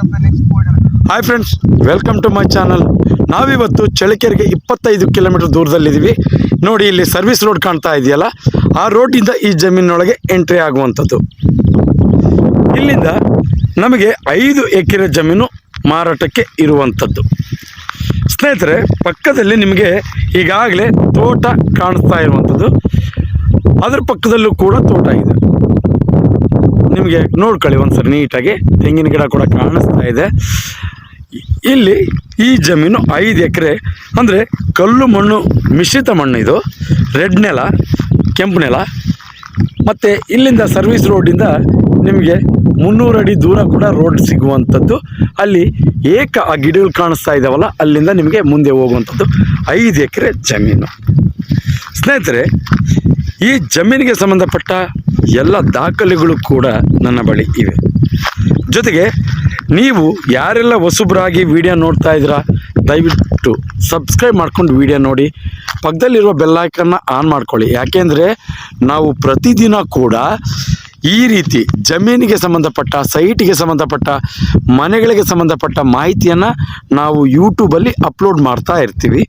Hi friends welcome to my channel ನಾವಿವತ್ತು ಚಳ್ಳಕೆರೆಗೆ ಇಪ್ಪತ್ತೈದು ಕಿಲೋಮೀಟರ್ ದೂರದಲ್ಲಿದ್ದೀವಿ. ನೋಡಿ, ಇಲ್ಲಿ ಸರ್ವಿಸ್ ರೋಡ್ ಕಾಣ್ತಾ ಇದೆಯಲ್ಲ? ಆ ರೋಡಿಂದ ಈ ಜಮೀನಿನೊಳಗೆ ಎಂಟ್ರಿ ಆಗುವಂಥದ್ದು. ಇಲ್ಲಿಂದ ನಮಗೆ ಐದು ಎಕರೆ ಜಮೀನು ಮಾರಾಟಕ್ಕೆ ಇರುವಂಥದ್ದು. ಸ್ನೇಹಿತರೆ, ಪಕ್ಕದಲ್ಲಿ ನಿಮಗೆ ಈಗಾಗಲೇ ತೋಟ ಕಾಣಿಸ್ತಾ ಇರುವಂಥದ್ದು. ಅದರ ಪಕ್ಕದಲ್ಲೂ ಕೂಡ ತೋಟ ಇದೆ. ನಿಮಗೆ ನೋಡ್ಕೊಳ್ಳಿ ಒಂದ್ಸರಿ ನೀಟಾಗಿ. ತೆಂಗಿನ ಗಿಡ ಕೂಡ ಕಾಣಿಸ್ತಾ ಇದೆ. ಇಲ್ಲಿ ಈ ಜಮೀನು ಐದು ಎಕರೆ, ಅಂದರೆ ಕಲ್ಲು ಮಣ್ಣು ಮಿಶ್ರಿತ ಮಣ್ಣು ಇದು. ರೆಡ್ ನೆಲ, ಕೆಂಪು ನೆಲ. ಮತ್ತು ಇಲ್ಲಿಂದ ಸರ್ವಿಸ್ ರೋಡಿಂದ ನಿಮಗೆ ಮುನ್ನೂರು ಅಡಿ ದೂರ ಕೂಡ ರೋಡ್ ಸಿಗುವಂಥದ್ದು. ಅಲ್ಲಿ ಏಕ ಆ ಗಿಡಗಳು ಕಾಣಿಸ್ತಾ ಇದ್ದಾವಲ್ಲ ಅಲ್ಲಿಂದ ನಿಮಗೆ ಮುಂದೆ ಹೋಗುವಂಥದ್ದು ಐದು ಎಕರೆ ಜಮೀನು. ಸ್ನೇಹಿತರೆ ಈ ಜಮೀನಿಗೆ ಸಂಬಂಧಪಟ್ಟ ಎಲ್ಲ ದಾಖಲೆಗಳು ಕೂಡ ನನ್ನ ಬಳಿ ಇವೆ. ಜೊತೆಗೆ ನೀವು ಯಾರೆಲ್ಲ ಹೊಸಬ್ರಾಗಿ ವಿಡಿಯೋ ನೋಡ್ತಾ ಇದ್ದೀರಾ, ದಯವಿಟ್ಟು ಸಬ್ಸ್ಕ್ರೈಬ್ ಮಾಡ್ಕೊಂಡು ವಿಡಿಯೋ ನೋಡಿ. ಪಕ್ಕದಲ್ಲಿರುವ ಬೆಲ್ಲೈಕನ್ನ ಆನ್ ಮಾಡ್ಕೊಳ್ಳಿ. ಯಾಕೆಂದರೆ ನಾವು ಪ್ರತಿದಿನ ಕೂಡ ಈ ರೀತಿ ಜಮೀನಿಗೆ ಸಂಬಂಧಪಟ್ಟ, ಸೈಟಿಗೆ ಸಂಬಂಧಪಟ್ಟ, ಮನೆಗಳಿಗೆ ಸಂಬಂಧಪಟ್ಟ ಮಾಹಿತಿಯನ್ನು ನಾವು ಯೂಟ್ಯೂಬಲ್ಲಿ ಅಪ್ಲೋಡ್ ಮಾಡ್ತಾ ಇರ್ತೀವಿ.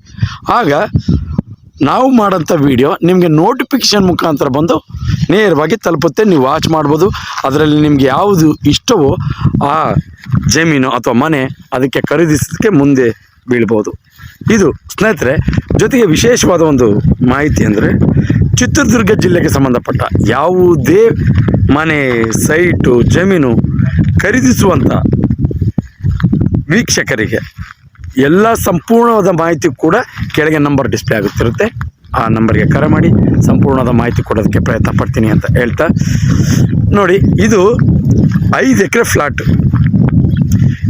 ಆಗ ನಾವು ಮಾಡೋಂಥ ವಿಡಿಯೋ ನಿಮಗೆ ನೋಟಿಫಿಕೇಷನ್ ಮುಖಾಂತರ ಬಂದು ನೇರವಾಗಿ ತಲುಪುತ್ತೆ. ನೀವು ವಾಚ್ ಮಾಡ್ಬೋದು. ಅದರಲ್ಲಿ ನಿಮಗೆ ಯಾವುದು ಇಷ್ಟವೋ ಆ ಜಮೀನು ಅಥವಾ ಮನೆ ಅದಕ್ಕೆ ಖರೀದಿಸೋದಕ್ಕೆ ಮುಂದೆ ಬೀಳ್ಬೋದು. ಇದು ಸ್ನೇಹಿತರೆ, ಜೊತೆಗೆ ವಿಶೇಷವಾದ ಒಂದು ಮಾಹಿತಿ ಅಂದರೆ ಚಿತ್ರದುರ್ಗ ಜಿಲ್ಲೆಗೆ ಸಂಬಂಧಪಟ್ಟ ಯಾವುದೇ ಮನೆ ಸೈಟು ಜಮೀನು ಖರೀದಿಸುವಂಥ ವೀಕ್ಷಕರಿಗೆ ಎಲ್ಲ ಸಂಪೂರ್ಣವಾದ ಮಾಹಿತಿ ಕೂಡ ಕೆಳಗೆ ನಂಬರ್ ಡಿಸ್ಪ್ಲೇ ಆಗುತ್ತಿರುತ್ತೆ. ಆ ನಂಬರ್ಗೆ ಕರೆ ಮಾಡಿ, ಸಂಪೂರ್ಣವಾದ ಮಾಹಿತಿ ಕೊಡೋದಕ್ಕೆ ಪ್ರಯತ್ನ ಪಡ್ತೀನಿ ಅಂತ ಹೇಳ್ತಾ. ನೋಡಿ, ಇದು ಐದು ಎಕರೆ ಫ್ಲಾಟ್.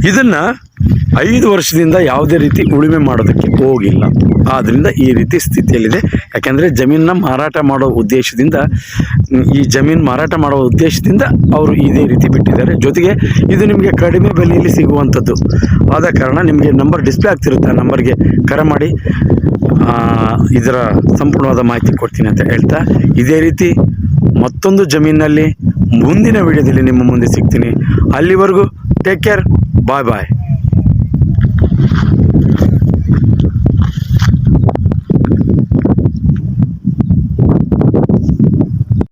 ಇದನ್ನು ಐದು ವರ್ಷದಿಂದ ಯಾವುದೇ ರೀತಿ ಉಳುಮೆ ಮಾಡೋದಕ್ಕೆ ಹೋಗಿಲ್ಲ. ಆದ್ದರಿಂದ ಈ ರೀತಿ ಸ್ಥಿತಿಯಲ್ಲಿದೆ. ಯಾಕೆಂದರೆ ಜಮೀನನ್ನ ಮಾರಾಟ ಮಾಡೋ ಉದ್ದೇಶದಿಂದ, ಈ ಜಮೀನು ಮಾರಾಟ ಮಾಡೋ ಉದ್ದೇಶದಿಂದ ಅವರು ಇದೇ ರೀತಿ ಬಿಟ್ಟಿದ್ದಾರೆ. ಜೊತೆಗೆ ಇದು ನಿಮಗೆ ಕಡಿಮೆ ಬೆಲೆಯಲ್ಲಿ ಸಿಗುವಂಥದ್ದು. ಆದ ಕಾರಣ ನಿಮಗೆ ನಂಬರ್ ಡಿಸ್ಪ್ಲೇ ಆಗ್ತಿರುತ್ತೆ ಆ ನಂಬರ್ಗೆ. ಕರೆ ಮಾಡಿ. ಇದರ ಸಂಪೂರ್ಣವಾದ ಮಾಹಿತಿ ಕೊಡ್ತೀನಿ ಅಂತ ಹೇಳ್ತಾ, ಇದೇ ರೀತಿ ಮತ್ತೊಂದು ಜಮೀನಲ್ಲಿ ಮುಂದಿನ ವಿಡಿಯೋದಲ್ಲಿ ನಿಮ್ಮ ಮುಂದೆ ಸಿಗ್ತೀನಿ. ಅಲ್ಲಿವರೆಗೂ take care bye bye Thank you.